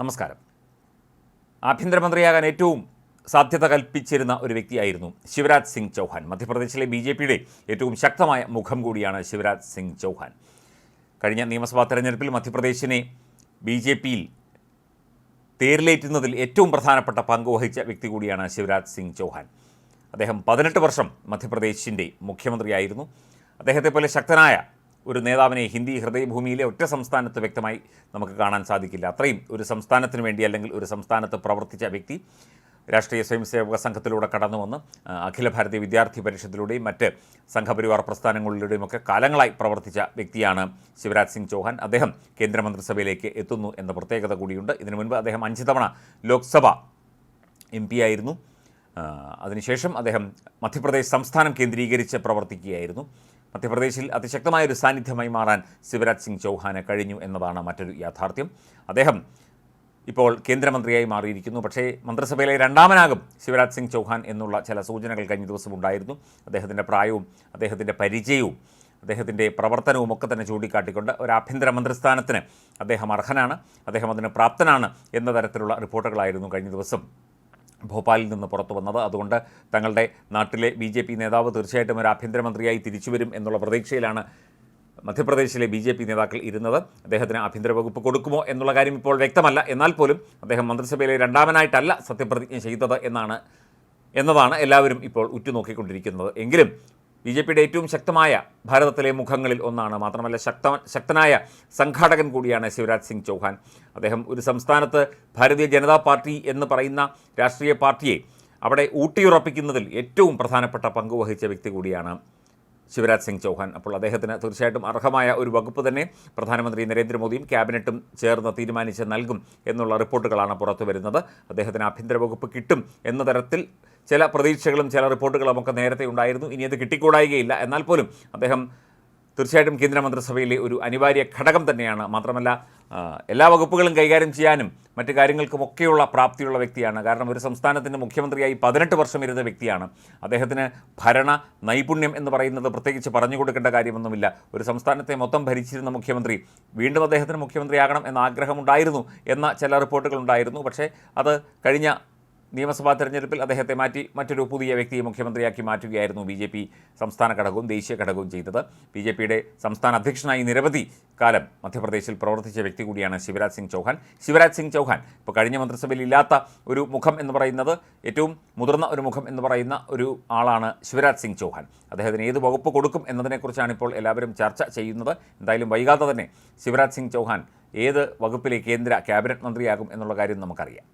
നമസ്കാരം. ആഭ്യന്തരമന്ത്രിയാകാൻ ഏറ്റവും സാധ്യത കൽപ്പിച്ചിരുന്ന ഒരു വ്യക്തിയായിരുന്നു ശിവരാജ് സിംഗ് ചൗഹാൻ. മധ്യപ്രദേശിലെ ബി ജെ പിയുടെ ഏറ്റവും ശക്തമായ മുഖം കൂടിയാണ് ശിവരാജ് സിംഗ് ചൗഹാൻ. കഴിഞ്ഞ നിയമസഭാ തെരഞ്ഞെടുപ്പിൽ മധ്യപ്രദേശിനെ ബി ജെ പിയിൽ തേരിലേറ്റുന്നതിൽ ഏറ്റവും പ്രധാനപ്പെട്ട പങ്ക് വഹിച്ച വ്യക്തി കൂടിയാണ് ശിവരാജ് സിംഗ് ചൗഹാൻ. അദ്ദേഹം പതിനെട്ട് വർഷം മധ്യപ്രദേശിന്റെ മുഖ്യമന്ത്രിയായിരുന്നു. അദ്ദേഹത്തെ പോലെ ശക്തനായ ഒരു നേതാവിനെ ഹിന്ദി ഹൃദയഭൂമിയിലെ ഒറ്റ സംസ്ഥാനത്ത് വ്യക്തമായി നമുക്ക് കാണാൻ സാധിക്കില്ല. അത്രയും ഒരു സംസ്ഥാനത്തിന് വേണ്ടി അല്ലെങ്കിൽ ഒരു സംസ്ഥാനത്ത് പ്രവർത്തിച്ച വ്യക്തി രാഷ്ട്രീയ സ്വയംസേവക സംഘത്തിലൂടെ കടന്നു വന്ന് അഖില ഭാരതീയ വിദ്യാർത്ഥി പരിഷത്തിലൂടെയും മറ്റ് സംഘപരിവാർ പ്രസ്ഥാനങ്ങളിലൂടെയും ഒക്കെ കാലങ്ങളായി പ്രവർത്തിച്ച വ്യക്തിയാണ് ശിവരാജ് സിംഗ് ചൗഹാൻ. അദ്ദേഹം കേന്ദ്രമന്ത്രിസഭയിലേക്ക് എത്തുന്നു എന്ന പ്രത്യേകത കൂടിയുണ്ട്. ഇതിനു മുൻപ് അദ്ദേഹം അഞ്ച് തവണ ലോക്സഭ എം പി ആയിരുന്നു. അതിനുശേഷം അദ്ദേഹം മധ്യപ്രദേശ് സംസ്ഥാനം കേന്ദ്രീകരിച്ച് പ്രവർത്തിക്കുകയായിരുന്നു. മധ്യപ്രദേശിൽ അതിശക്തമായ ഒരു സാന്നിധ്യമായി മാറാൻ ശിവരാജ് സിംഗ് ചൗഹാന് കഴിഞ്ഞു എന്നതാണ് മറ്റൊരു യാഥാർത്ഥ്യം. അദ്ദേഹം ഇപ്പോൾ കേന്ദ്രമന്ത്രിയായി മാറിയിരിക്കുന്നു. പക്ഷേ മന്ത്രിസഭയിലെ രണ്ടാമനാകും ശിവരാജ് സിംഗ് ചൗഹാൻ എന്നുള്ള ചില സൂചനകൾ കഴിഞ്ഞ ദിവസം ഉണ്ടായിരുന്നു. അദ്ദേഹത്തിന്റെ പ്രായവും അദ്ദേഹത്തിന്റെ പരിചയവും അദ്ദേഹത്തിന്റെ പ്രവർത്തനവും ഒക്കെ തന്നെ ചൂണ്ടിക്കാട്ടിക്കൊണ്ട് ഒരു ആഭ്യന്തര മന്ത്രിസ്ഥാനത്തിന് അദ്ദേഹം അർഹനാണ് അദ്ദേഹം അതിന് പ്രാപ്തനാണ് എന്ന തരത്തിലുള്ള റിപ്പോർട്ടുകളായിരുന്നു കഴിഞ്ഞ ദിവസം. ഭോപ്പാലിൽ നിന്ന് പുറത്തു വന്നത്. അതുകൊണ്ട് തങ്ങളുടെ നാട്ടിലെ ബി ജെ പി നേതാവ് തീർച്ചയായിട്ടും ഒരു ആഭ്യന്തരമന്ത്രിയായി തിരിച്ചു വരും എന്നുള്ള പ്രതീക്ഷയിലാണ് മധ്യപ്രദേശിലെ ബി ജെ പി നേതാക്കൾ ഇരുന്നത്. അദ്ദേഹത്തിന് ആഭ്യന്തര വകുപ്പ് കൊടുക്കുമോ എന്നുള്ള കാര്യം ഇപ്പോൾ വ്യക്തമല്ല. എന്നാൽ പോലും അദ്ദേഹം മന്ത്രിസഭയിലെ രണ്ടാമനായിട്ടല്ല സത്യപ്രതിജ്ഞ ചെയ്തത് എന്നാണ് എന്നതാണ് എല്ലാവരും ഇപ്പോൾ ഉറ്റുനോക്കിക്കൊണ്ടിരിക്കുന്നത്. എങ്കിലും ബി ജെ പിയുടെ ഏറ്റവും ശക്തമായ ഭാരതത്തിലെ മുഖങ്ങളിൽ ഒന്നാണ്. മാത്രമല്ല ശക്ത ശക്തനായ സംഘാടകൻ കൂടിയാണ് ശിവരാജ് സിംഗ് ചൗഹാൻ. അദ്ദേഹം ഒരു സംസ്ഥാനത്ത് ഭാരതീയ ജനതാ പാർട്ടി എന്ന് പറയുന്ന രാഷ്ട്രീയ പാർട്ടിയെ അവിടെ ഊട്ടിയുറപ്പിക്കുന്നതിൽ ഏറ്റവും പ്രധാനപ്പെട്ട പങ്ക് വഹിച്ച വ്യക്തി കൂടിയാണ് ശിവരാജ് സിംഗ് ചൗഹാൻ. അപ്പോൾ അദ്ദേഹത്തിന് തീർച്ചയായിട്ടും അർഹമായ ഒരു വകുപ്പ് തന്നെ പ്രധാനമന്ത്രി നരേന്ദ്രമോദിയും ക്യാബിനറ്റും ചേർന്ന് തീരുമാനിച്ച് നൽകും എന്നുള്ള റിപ്പോർട്ടുകളാണ് പുറത്തു വരുന്നത്. അദ്ദേഹത്തിന് ആഭ്യന്തര വകുപ്പ് കിട്ടും എന്ന തരത്തിൽ ചില പ്രതീക്ഷകളും ചില റിപ്പോർട്ടുകളും ഒക്കെ നേരത്തെ ഉണ്ടായിരുന്നു. ഇനി അത് കിട്ടിക്കൂടായികയില്ല. എന്നാൽ പോലും അദ്ദേഹം തീർച്ചയായിട്ടും കേന്ദ്രമന്ത്രിസഭയിലെ ഒരു അനിവാര്യ ഘടകം തന്നെയാണ്. മാത്രമല്ല എല്ലാ വകുപ്പുകളും കൈകാര്യം ചെയ്യാനും മറ്റു കാര്യങ്ങൾക്കുമൊക്കെയുള്ള പ്രാപ്തിയുള്ള വ്യക്തിയാണ്. കാരണം ഒരു സംസ്ഥാനത്തിന്റെ മുഖ്യമന്ത്രിയായി പതിനെട്ട് വർഷം ഇരുന്ന വ്യക്തിയാണ്. അദ്ദേഹത്തിന് ഭരണ നൈപുണ്യം എന്ന് പറയുന്നത് പ്രത്യേകിച്ച് പറഞ്ഞു കൊടുക്കേണ്ട കാര്യമൊന്നുമില്ല. ഒരു സംസ്ഥാനത്തെ മൊത്തം ഭരിച്ചിരുന്ന മുഖ്യമന്ത്രി വീണ്ടും അദ്ദേഹത്തിന് മുഖ്യമന്ത്രിയാകണം എന്ന ആഗ്രഹമുണ്ടായിരുന്നു എന്ന ചില റിപ്പോർട്ടുകളുണ്ടായിരുന്നു പക്ഷേ അത് കഴിഞ്ഞ നിയമസഭാ തെരഞ്ഞെടുപ്പിൽ അദ്ദേഹത്തെ മാറ്റി മറ്റൊരു പുതിയ വ്യക്തിയെ മുഖ്യമന്ത്രിയാക്കി മാറ്റുകയായിരുന്നു ബി ജെ പി സംസ്ഥാന ഘടകവും ദേശീയ ഘടകവും ചെയ്തത്. ബി ജെ പിയുടെ സംസ്ഥാന അധ്യക്ഷനായി നിരവധി കാലം മധ്യപ്രദേശിൽ പ്രവർത്തിച്ച വ്യക്തി കൂടിയാണ് ശിവരാജ് സിംഗ് ചൗഹാൻ. ശിവരാജ് സിംഗ് ചൗഹാൻ ഇപ്പോൾ കഴിഞ്ഞ മന്ത്രിസഭയിൽ ഇല്ലാത്ത ഒരു മുഖം എന്ന് പറയുന്നത് ഏറ്റവും മുതിർന്ന ഒരു മുഖം എന്ന് പറയുന്ന ഒരു ആളാണ് ശിവരാജ് സിംഗ് ചൗഹാൻ. അദ്ദേഹത്തിന് ഏത് വകുപ്പ് കൊടുക്കും എന്നതിനെക്കുറിച്ചാണ് ഇപ്പോൾ എല്ലാവരും ചർച്ച ചെയ്യുന്നത്. എന്തായാലും വൈകാതെ തന്നെ ശിവരാജ് സിംഗ് ചൗഹാൻ ഏത് വകുപ്പിലെ കേന്ദ്ര ക്യാബിനറ്റ് മന്ത്രിയാകും എന്നുള്ള കാര്യം നമുക്കറിയാം.